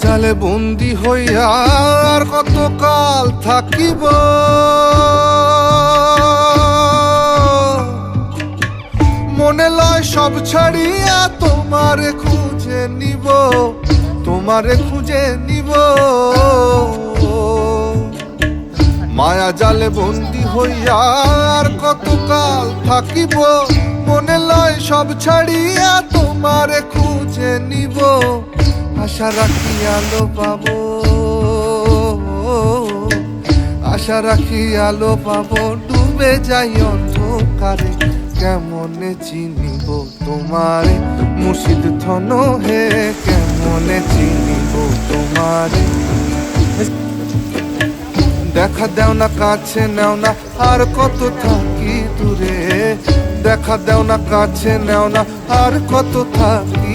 জালে বন্দি হইয়া আর কত কাল থাকিব? মনে লয় সব ছাড়িয়া তোমারে খুঁজে নিব, তোমারে খুঁজে নিব। মায়া জালে বন্দি হইয়া আর কত কাল থাকিব? মনে লয় সব ছাড়িয়া তোমারে খুঁজে নিব। আশা রাখি আলো পাবো। আশা রাখি আলো পাবো। ডুবে যাই অন্ধকারে, কেমনে চিনিব তোমারে? মুর্শিদ ধন হে, কেমনে চিনিব তোমারে? দেখা দেও না, কাছে নেও না, আর কত থাকি দূরে? দেখা দেও না, কাছে নেও না, আর কত থাকি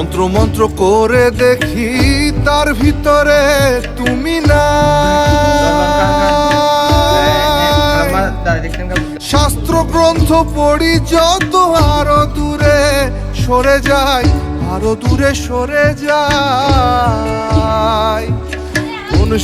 মন্ত্র করে দেখি তার ভিতরে তুমি না শাস্ত্র গ্রন্থ পড়ি যত আরও দূরে সরে যাই, আরও দূরে সরে যাই। কোন